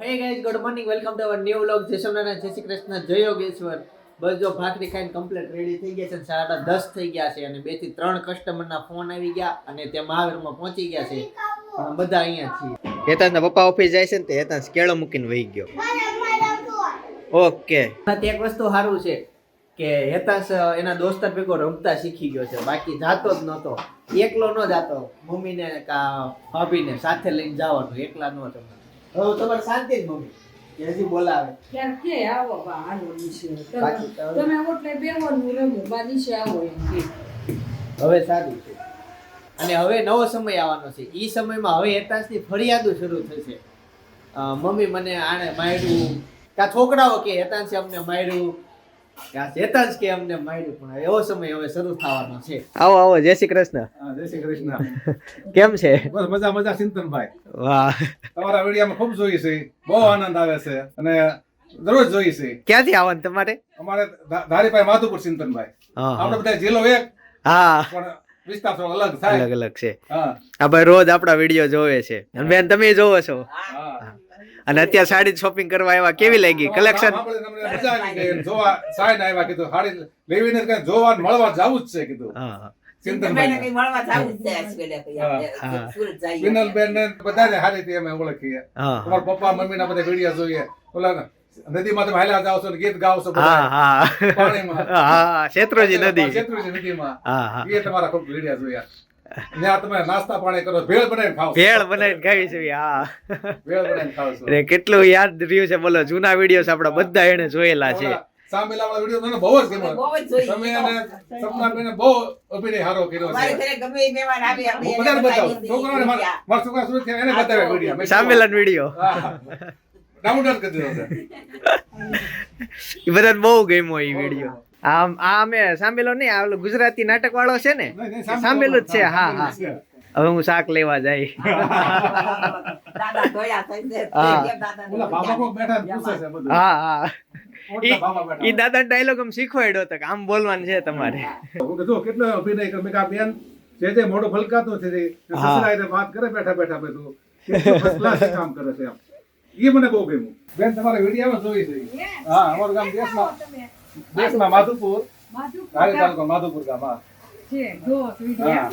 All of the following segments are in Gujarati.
Hey guys good morning welcome to our new vlog જય સોમનારાયણ જય શ્રી કૃષ્ણ જય યોગેશ્વર. બસ જો ભાખરી ખાઈને કમ્પ્લીટ રેડી થઈ ગયા છે અને સાડા દસ થઈ ગયા છે અને બેથી ત્રણ કસ્ટમરના ફોન આવી ગયા અને તે મહાવીરમાં પહોંચી ગયા છે. પણ બધા અહીંયા છીએ. હેતાંતના પપ્પા ઓફિસ જાય છે ને તે હેતાંત કેળો મૂકીને વહી ગયો. ઓકે. એક વસ્તુ સારું છે કે હેતાંશ એના દોસ્તર ભેગો રમતા શીખી ગયો છે. બાકી જાતો જ નહોતો. એકલો ન જાતો. મમ્મીને કા ભાભીને સાથે લઈને જવાનું એકલા ન રમે હવે તમારે શાંતિ જ મમ્મી હજી બોલાવે. ક્યાંક કે આવો બા આવો નીચે. તમે ઓટલે બેહવાનું રમો બા નીચે આવો એમ કે. હવે સારું છે. અને હવે નવો સમય આવવાનો છે. એ સમયમાં હવે હેતાશની ફરિયાદો શરૂ થશે. મમ્મી મને આણે માર્યું. કા છોકરાઓ કે હેતાંશે અમને માર્યું. હેતાંશ કે અમને માર્યું પણ એવો સમય હવે શરૂ થવાનો છે. આવો આવો જય શ્રી કૃષ્ણ. જય શ્રી કૃષ્ણ. કેમ છે? બસ મજા મજા ચિંતનભાઈ. વાહ. તમારા વિડીયોમાં ખૂબ જોઈ છે. બહુ આનંદ આવે છે અને દરરોજ જોઈ છે. ક્યાંથી આવવાનું તમારે? અમારે ધારીભાઈ માધુપુર ચિંતનભાઈ. આપણે બધા જિલ્લો એક હા. પણ વિસ્તાર થોડો અલગ થાય. અલગ અલગ છે. હા. આ ભાઈ રોજ આપણા વીડિયો જોવે છે. અને બેન તમે જોવો છો? હા. અને અત્યારે સાડી શોપિંગ કરવા આવ્યા કેવી લાગી કલેક્શન જોવા સાઈન આવ્યા કીધું સાડી લેવીને કઈ જોવા મળવા જવું જ છે કીધું હા ચિંતનભાઈ કઈ મળવા જાવું જ છે આજકાલ કઈ આપણે હા. સુરત જઈએ. વિનલબેન ને બધાને સારી અમે ઓળખીએ હા પપ્પા મમ્મી ના બધા વીડિયો જોઈએ ઓલા નદીમાં તમે હાલ્યા જાવ છો ને ગીત ગાવ છો હા પાણીમાં હા નદી શેત્રુંજી નદીમાં હા હા એ તમારા ખૂબ વીડિયો જોયા તમે નાસ્તા પાણી કરો ભેળ બનાવીને ખાઓ ભેળ બનાવીને ખાવી છે હા. ભેળ બનાવીને ખાઓ છો. કેટલું યાદ રહ્યું છે બોલો જૂના વિડીયોસ આપણા બધા એને જોયેલા છે. સામેલા વાળા વીડિયો મને બહુ જ ગમ્યો. બહુ જ જોઈએ. તમે અને સપનાબેને બહુ અભિનય સારો કર્યો છે. ઘરે ગમે એ મહેમાન આવે આપણે બધાને બતાવું. બતાવી મારા મારા છોકરા સુરત એને બતાવ્યા વીડિયો મેં વીડિયો ડાઉનલોડ કરી દીધો છે. એ બધાને બહુ ગમ્યો એ વીડિયો આમ આ અમે સાંભેલો નહીં આ ઓલો ગુજરાતી નાટક વાળો છે ને નહીં, જ છે હા હા. હવે હું શાક લેવા જાય. હા. હા. ઈ દાદા ડાયલોગ આમ શીખવાડ્યો હતો કે આમ બોલવાનું છે તમારે. જો કેટલો અભિનય કર્યો? મેં બેન જે જે મોઢો ફલકાતો છે તે હા. વાત કરે બેઠા બેઠા બે કેટલું ફર્સ્ટ ક્લાસ કામ કરે છે આમ એ મને બહુ ગમ્યું. બેન તમારા વિડીયોમાં જોઈ છે. હા અમારું ગામ દેશમાં. દેશમાં માધુપુર? ધારી તાલુકા માધુપુર ગામ હા. છે જો સુવિધા હા.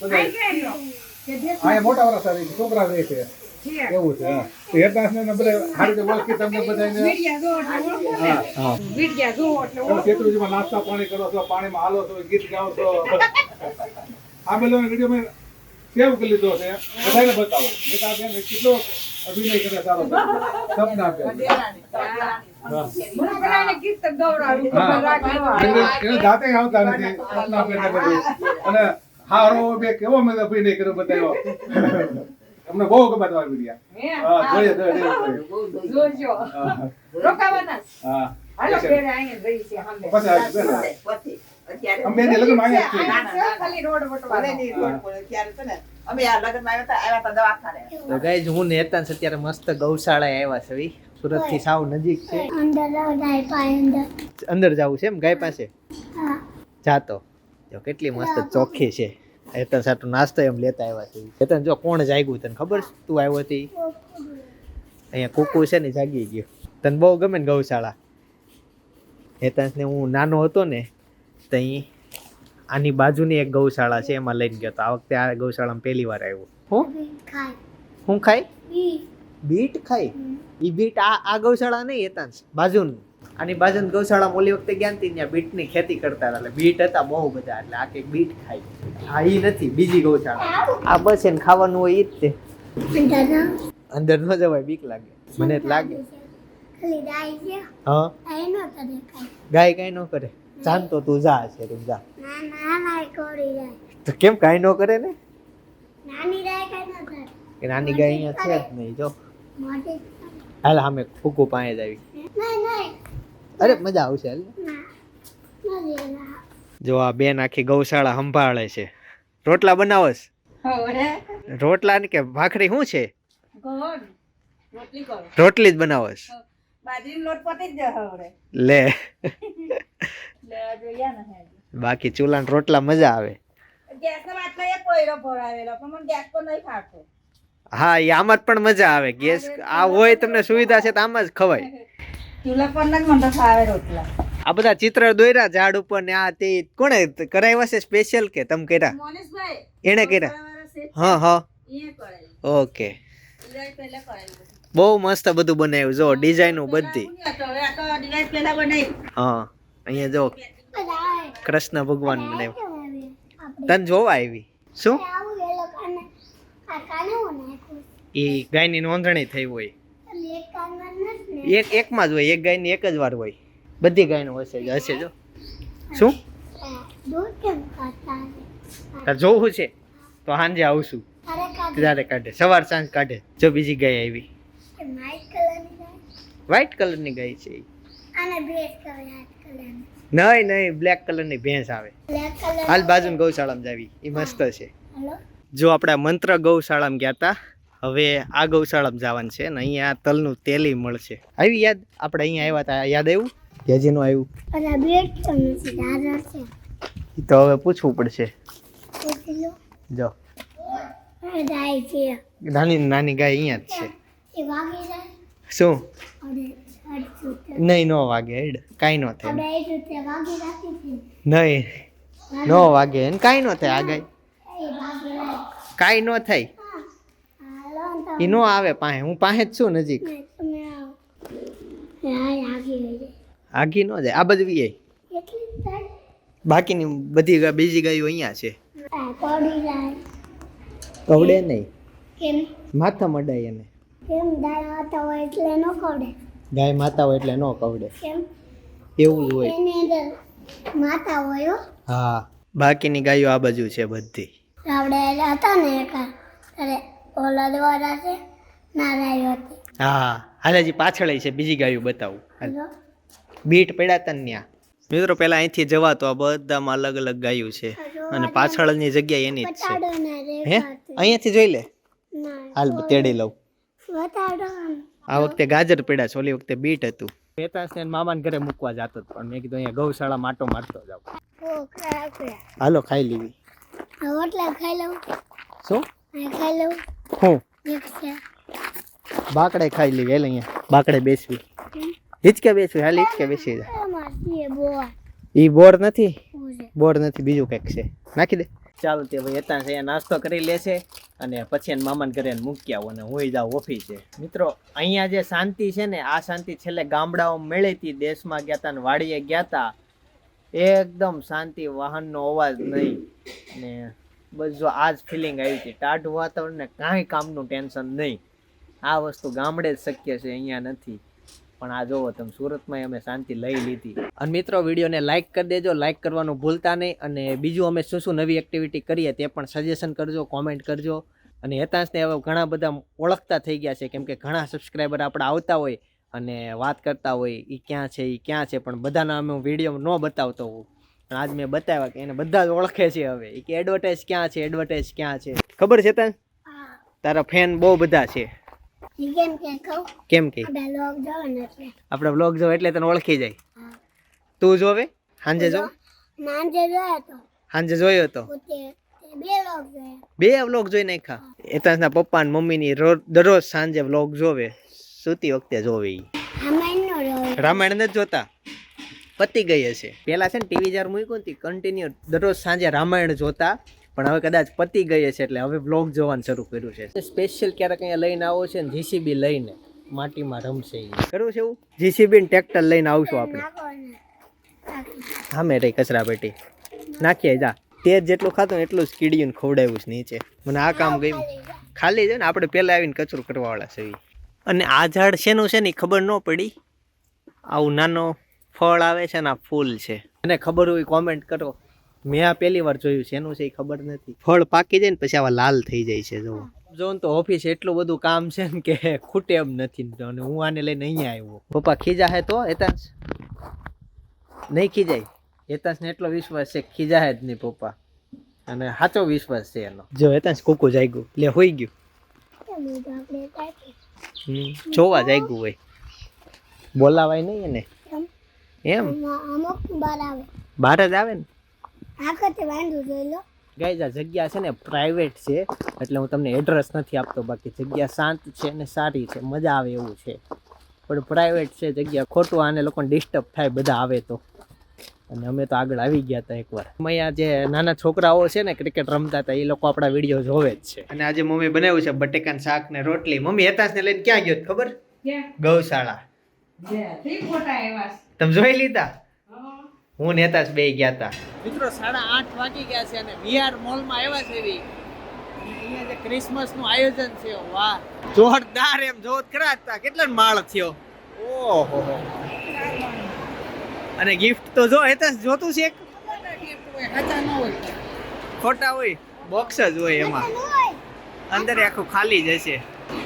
બધા મોટા વાળા સારી છોકરા રહે છે. એવું છે હા. તો હેરદાસને ને બધા સારી રીતે ઓળખી તમને બધાને. હા. શેત્રુંજીમાં નાસ્તા પાણી કરો છો પાણીમાં હાલો છો ગીત ગાઓ છો. આ પેલો વીડિયો મેં સેવ કરી લીધો છે. બધાને બતાવો. મેં કેટલો અભિનય કરે સારો. હા. રાખજો. એને જાતે આવતા નથી બેન ને અને હારો બે કેવો મેં અભિનય કર્યો બતાવ્યો બહુ ગમે તમારા વીડિયો હા જોઈએ. જોજો હા રોકાવાના હા હાલો બેન છે અમે આ લગ્નમાં આવ્યા આવ્યા હતા દવાખાને. તો ગાઈઝ હું ને હેતાંશ અત્યારે મસ્ત ગૌશાળાએ આવ્યા છે સુરત સુરતથી સાવ નજીક છે. અંદર જવું છે એમ ગાય પાસે? જાતો. જો કેટલી મસ્ત ચોખ્ખી છે. હેતન સાટુ નાસ્તો એમ લેતા આવ્યા છે હેતન જો કોણ જાગ્યું તને ખબર છે? તું આવ્યો હતી. અહીંયા કુકુ છે ને જાગી ગયો. તને બહુ ગમે ને ગૌશાળા? હેતાંશ ને હું નાનો હતો ને તો અહીં આની બાજુની એક ગૌશાળા છે એમાં લઈને ગયો તો આ વખતે આ ગૌશાળામાં પહેલી વાર આવ્યો. હું? ખાય. હું ખાય બીટ. ખાય એ બીટ આ આ ગૌશાળા નહીં હતા બાજુનું. આની બાજુ ગૌશાળામાં ઓલી વખતે ગયા હતી ત્યાં બીટની ખેતી કરતા હતા એટલે બીટ હતા બહુ બધા એટલે આ કંઈક બીટ ખાય. આ એ નથી બીજી ગૌશાળા. આ બસ એને ખાવાનું હોય એ જ તે અંદર ન. જવાય બીક લાગે. મને જ લાગે. ખાલી જાય છે. હા? ગાય કાંઈ ન કરે. જાણતો તું જા છે તું જા. તો કેમ કાંઈ ન કરે ને? નાની ગાય કાંઈ ન કરે. કે નાની ગાય અહીંયા છે જ નહીં જો. હાલ અમે ફૂકુ પાસે જ આવી. અરે મજા આવશે હાલ. જો આ બેન આખી ગૌશાળા સંભાળે છે. રોટલા બનાવસ? રોટલા ને કે ભાખરી શું છે? રોટલી જ બનાવસ? લે. બાકી ચૂલા રોટલા મજા આવે. હા એ આમાં જ પણ મજા આવે. ગેસ આ હોય તમને સુવિધા છે તો આમાં જ ખવાય. ચૂલા પર જ મને ફાવે રોટલા. આ બધા ચિત્ર દોર્યા ઝાડ ઉપર ને આ તે કોણે કરાવ્યા છે સ્પેશિયલ કે તમે કર્યા? મોનેશભાઈ એને કર્યા? હા હા. ઓકે. બહુ મસ્ત બધું બનાવ્યું. જો ડિઝાઇનો બધી. હું. અહીંયા જો કૃષ્ણ ભગવાન? આપણે તને જોવા આવી. શું? એ ગાયની નોંધણી થઈ હોય. એક એકમાં જ હોય એક ગાયની એક જ વાર હોય. બધી ગાયનું હશે જ હશે જો. શું? તારે જોવું છે? તો સાંજે આવશું. ત્યારે કાઢે? સવાર સાંજ કાઢે જો બીજી ગાય આવી. વ્હાઈટ કલરની ગાય. છે. આને નહીં નહીં બ્લેક કલરની ભેંસ આવે. હાલ બાજુ ગૌશાળામાં જાવી. એ મસ્ત છે. જો આપણે મંત્ર ગૌશાળામાં ગયા હતા હવે આ ગૌશાળામાં જવાનું છે ને અહીંયા તલનું તેલી મળશે. આવી યાદ? આપણે અહીંયા આવ્યા હતા યાદ આવ્યું? કેજીનું આવ્યું? ઈ તો હવે પૂછવું પડશે. જો. છે. નાની નાની ગાય અહીંયા જ છે. એ શું? નહીં નો વાગે હેડ. કાંઈ નો થાય નહીં નો વાગે એને કાંઈ નો થાય આગળ કાંઈ નો થાય. એ નો આવે પાસે. હું પાસે જ છું નજીક. આગી નો જાય. આ બધી બાકીની બધી બીજી ગાયો અહીંયા છે. કવડે નહીં. માથા મડાય એને. કેમ? દાળ હોય એટલે ન ખવડે. ગાય માતા હોય એટલે ન કવડે. એવું જ હોય. માતા હોય હા. બાકીની ગાયો આ બાજુ છે બધી. આપણે હતા ને એકા ત્યારે ઓલા દ્વારા છે નારાયણ હતી. હા. હાલ હજી પાછળ છે બીજી ગાયો બતાવું. બીટ પડ્યા તને ત્યાં મિત્રો પેલા અહીંથી જવા તો આ બધામાં અલગ અલગ ગાયું છે. અને પાછળની જગ્યા એની જ છે. હે? અહીંયાથી જોઈ લે. હાલ તેડી લઉં. આ વખતે ગાજર પડ્યા છે ઓલી વખતે બીટ હતું. પેતાસને મામાને ઘરે મૂકવા જતો હતો પણ મેં કીધું અહીંયા ગૌશાળા માટો મારતો જાવ હાલો ખાઈ લેવી. રોટલા ખાઈ લઉં. શું? ખાઈ લઉં. હું? બાકડે ખાઈ લેવી એટલે અહીંયા. બાકડે બેસવી. હિચકે બેસવી હાલ હિચકે બેસી જા છે ઈ બોર નથી? બોર નથી બીજું કંઈક છે. નાખી દે. ચાલો તે ભાઈ હતા અહીંયા નાસ્તો કરી લેશે અને પછી એને મામાને ઘરે મૂકી આવો અને હું જાઉં ઓફિસે. મિત્રો, અહીંયા જે શાંતિ છે ને, આ શાંતિ છેલ્લે ગામડાઓમાં મળી હતી, દેશમાં ગયા હતા ને વાડીએ ગયા હતા એકદમ શાંતિ વાહનનો અવાજ નહીં. ને બસ જો આ જ ફિલિંગ આવી હતી. ટાઢું વાતાવરણ ને કાંઈ કામનું ટેન્શન નહીં. આ વસ્તુ ગામડે જ શક્ય છે, અહીંયા નથી. પણ આ જોવો તમે સુરતમાં અમે શાંતિ લઈ લીધી. અને મિત્રો વિડીયોને લાઇક કરી દેજો. લાઇક કરવાનું ભૂલતા નહીં. અને બીજું અમે શું શું નવી એક્ટિવિટી કરીએ તે પણ સજેશન કરજો કોમેન્ટ કરજો. અને હેતાંશને હવે ઘણા બધા ઓળખતા થઈ ગયા છે. કેમ કે ઘણા સબસ્ક્રાઈબર આપણા આવતા હોય અને વાત કરતા હોય એ ક્યાં છે એ ક્યાં છે પણ બધાના અમે વીડિયો ન બતાવતો હોઉં. પણ આજ મેં બતાવ્યા કે એને બધા જ ઓળખે છે હવે. એ કે એડવર્ટાઇઝ ક્યાં છે એડવર્ટાઇઝ ક્યાં છે? ખબર છે તને તારા ફેન બહુ બધા છે. કેમ કે કહું? કેમ કે? આપણે બ્લોગ જો એટલે. તને ઓળખી જાય. તું જોવે હાંજે જો. હાંજે જોયો તો. હાંજે જોયો તો. બે વ્લોગ જોઈ નાખ્યા. એતાંશના પપ્પા ને મમ્મીની ની દરરોજ સાંજે વ્લોગ જોવે. સૂતી વખતે જોવે રામાયણ નો નથી જોતા. પતી ગઈ હશે. પેલા છે ને ટીવી જ્યારે મૂક્યું ને કન્ટિન્યુ દરરોજ સાંજે રામાયણ જોતા. પણ હવે કદાચ પતી ગઈ છે એટલે હવે બ્લોગ જોવાનું શરૂ કર્યું છે. સ્પેશિયલ ક્યારેક અહીંયા લઈને આવો છે ને જીસીબી લઈને. માટીમાં રમશે કરવું છે એવું? જીસીબી ને ટ્રેક્ટર લઈને આવશું આપણે. હા મેં રહી કચરા પેટી. નાખીએ જા. તે જેટલું ખાતું એટલું જ કીડીયું ખવડાવ્યું છે નીચે. મને આ કામ ગયું. ખાલી છે ને આપણે પહેલાં આવીને કચરું કરવાવાળા છે અને આ ઝાડ શેનું છે ને ખબર ન પડી. આવું નાનો ફળ આવે છે ને આ ફૂલ છે. અને ખબર હોય કોમેન્ટ કરો. મેં આ પહેલી વાર જોયું છે એનું છે એ ખબર નથી ફળ પાકી જાય ને પછી આવા લાલ થઈ જાય છે જો જોન તો ઓફિસ એટલું બધું કામ છે ને કે ખૂટે એમ નથી અને હું આને લઈને અહીંયા આવ્યો પપ્પા ખીજા હે તો એતાંશ નહીં ખીજાય એતાંશને એટલો વિશ્વાસ છે ખીજા હે જ નહીં પપ્પા અને સાચો વિશ્વાસ છે એનો જો હેતાંશ કુકુ જાગ્યું લે હોઈ ગયું જોવા જાગ્યું હોય બોલાવાય નહીં એને એમ બાર જ આવે ને આખતે વાંધો જોઈ લો. ગાઈઝ આ જગ્યા છે ને પ્રાઇવેટ છે એટલે હું તમને એડ્રેસ નથી આપતો બાકી જગ્યા શાંત છે અને સારી છે મજા આવે એવું છે. પણ પ્રાઇવેટ છે જગ્યા ખોટું આને લોકોને ડિસ્ટર્બ થાય બધા આવે તો. અને અમે તો આગળ આવી ગયા હતા એકવાર. અહીંયા જે નાના છોકરાઓ છે ને ક્રિકેટ રમતા હતા એ લોકો આપણા વીડિયો જોવે જ છે. અને આજે મમ્મી બનાવ્યું છે બટેકાન શાક ને રોટલી. મમ્મી હેતાશને લઈને ક્યાં ગયો ખબર? ગૌશાળા. તમે જોઈ લીધા? હું નેતા બે ગયા હતા મિત્રો સાડા આઠ વાગી ગયા છે અને વીઆર મોલમાં આવ્યા છે એવી. અહીંયા જે ક્રિસમસનું આયોજન છે વાહ. જોરદાર એમ જોત ખરા હતા? કેટલા માળ થયો? ઓહો. અને ગિફ્ટ તો જો હેતાશ જોતું છે એક? ખોટા હોય. બોક્સ જ હોય એમાં. અંદર આખું ખાલી જ હશે.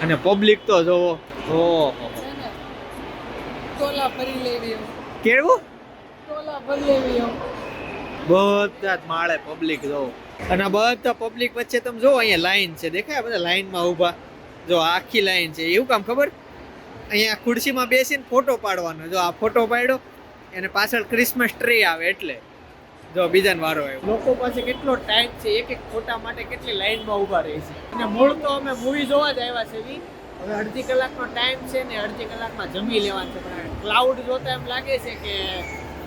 અને પબ્લિક તો જોવો. ઓહો. કેવું બધા જ માળે પબ્લિક જો. અને બધા પબ્લિક વચ્ચે તમે જો અહીંયા લાઈન છે, દેખાય બધા લાઈનમાં ઊભા. જો આખી લાઈન છે, એવું કામ ખબર? અહીંયા ખુરશીમાં બેસીને ફોટો પાડવાનો. જો આ ફોટો પાડ્યો, એને પાછળ ક્રિસમસ ટ્રી આવે એટલે. જો બીજાને વારો આવ્યો. લોકો પાસે કેટલો ટાઈમ છે, એક એક ફોટા માટે કેટલી લાઈનમાં ઊભા રહે છે. અને મૂળ તો અમે મૂવી જોવા જ આવ્યા છે હવે અડધી કલાકનો ટાઈમ છે ને અડધી કલાકમાં જમી લેવાનું છે. પણ ક્લાઉડ જોતા એમ લાગે છે કે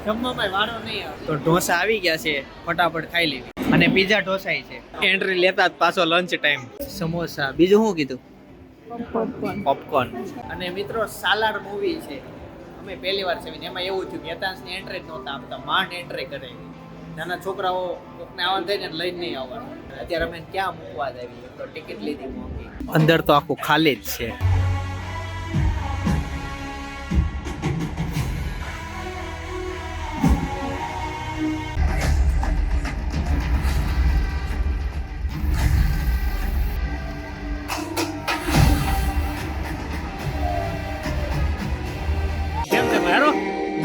જમવામાં વારો નહીં આવે. તો ઢોસા આવી ગયા છે ફટાફટ ખાઈ લેવી. અને બીજા ઢોસાઈ છે. એન્ટ્રી લેતા જ પાછો લંચ ટાઈમ સમોસા. બીજું શું કીધું? પોપકોર્ન અને મિત્રો સાલાડ મૂવી છે. અમે પહેલી વાર છે એમાં એવું થયું કે યતાંશની એન્ટ્રી જ નહોતા આપતા માંડ એન્ટ્રી કરે. નાના છોકરાઓ કોકને આવવાનું થાય ને લઈને નહીં આવવાનું. અત્યારે અમે ક્યાં મૂકવા જ આવી તો ટિકિટ લીધી મોંઘી. અંદર તો આખું ખાલી જ છે.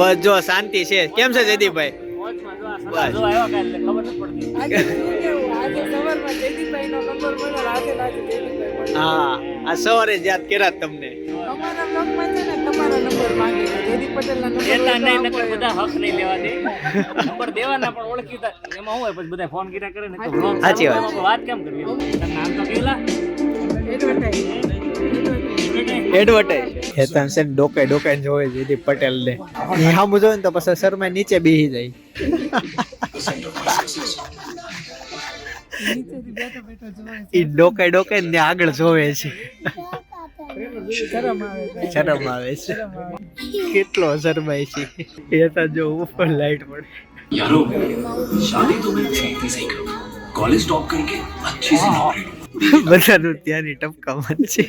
બસ જો શાંતિ છે. કેમ છે જયદીપભાઈ? હા આ સવારે જ યાદ કર્યા તમને. દેતા નહીં નકર હક નહીં લેવા દેવાના પણ ઓળખીતા એમાં હું બધા ફોન કર્યા કરે ને સાચી વાત. વાત કેમ કરવી? નામ તો કેલા એડવર્ટાઇઝ હેતાન સેન ડોકાઈ ડોકાઈ જોવે જેથી પટેલ ને હા મુજો ને તો પછી શર્મા નીચે બેહી જાય. ઈ ડોકાઈ ડોકાઈ ને આગળ જોવે છે. શરમ આવે છે. કેટલો શરમાય છે. હેતાન જો ઉપર લાઈટ પડે. યારો શાદી તો મેં છેતી સહી કરું. કોલેજ સ્ટોપ કરકે અચ્છી સી નોકરી બધાનું ત્યાંની ટપકા મત છે.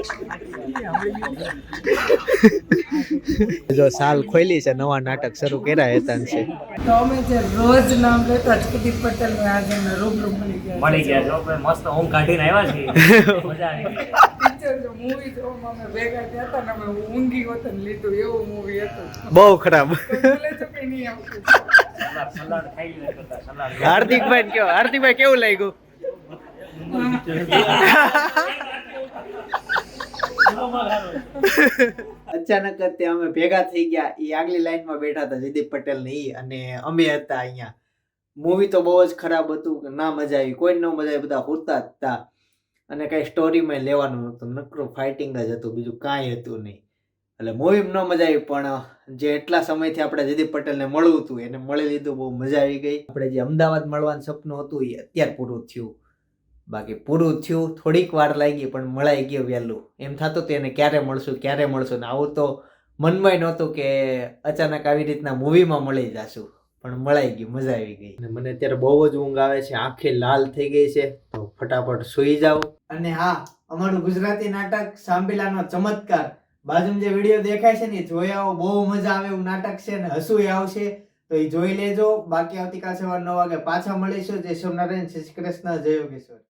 જો સાલ ખોલી છે નવા નાટક શરૂ કર્યા હેતાન છે. તો અમે જે રોજ નામ લેતા જગદીપ પટેલ ને આજે અમે રૂબરૂ મળી ગયા મળી ગયા જો મસ્ત ઊંઘ કાઢીને આવ્યા છીએ. મજા આવી ગઈ. મૂવી જોવામાં અમે ભેગા થયા હતા ને અમે ઊંઘી વતન લીધું એવું મૂવી હતું. બહુ ખરાબ. હાર્દિકભાઈ કેવું હાર્દિકભાઈ કેવું લાગ્યું? અચાનક જ અમે ભેગા થઈ ગયા. એ આગલી લાઈનમાં બેઠા હતા જયદીપ પટેલ ને અને અમે હતા અહીંયા. મૂવી તો બહુ જ ખરાબ હતું ના મજા આવી. કોઈ ન મજા આવી, બધા હોતા જ હતા. અને કઈ સ્ટોરીમાં લેવાનું હતું નકરું ફાઇટિંગ જ હતું, બીજું કાંઈ હતું નહીં. એટલે મૂવી ન મજા આવી, પણ જે એટલા સમયથી આપણે જયદીપ પટેલને મળવું હતું, એને મળી લીધું, બહુ મજા આવી ગઈ. આપણે જે અમદાવાદ મળવાનું સપનું હતું એ અત્યારે પૂરું થયું. બાકી પૂરું થયું થોડીક વાર લાગી પણ મળાઈ ગયો વહેલું. એમ થતું હતું એને ક્યારે મળશું ક્યારે મળશું? ને આવું તો મનમાં નહોતું કે અચાનક આવી રીતના મૂવીમાં મળી જશું. પણ મળાઈ ગયું મજા આવી ગઈ. અને મને અત્યારે બહુ જ ઊંઘ આવે છે આંખે લાલ થઈ ગઈ છે તો ફટાફટ સૂઈ જાઓ અને હા અમારું ગુજરાતી નાટક સાંભેલાનો ચમત્કાર. બાજુમાં જે વીડિયો દેખાય છે ને જોઈ આવો બહુ મજા આવે એવું નાટક છે અને હસું આવશે. તો એ જોઈ લેજો. બાકી આવતીકાલ સવાર નવ વાગે પાછા મળીશું. જય સોમનારાયણ શ્રી કૃષ્ણ જય યોગેશ્વર.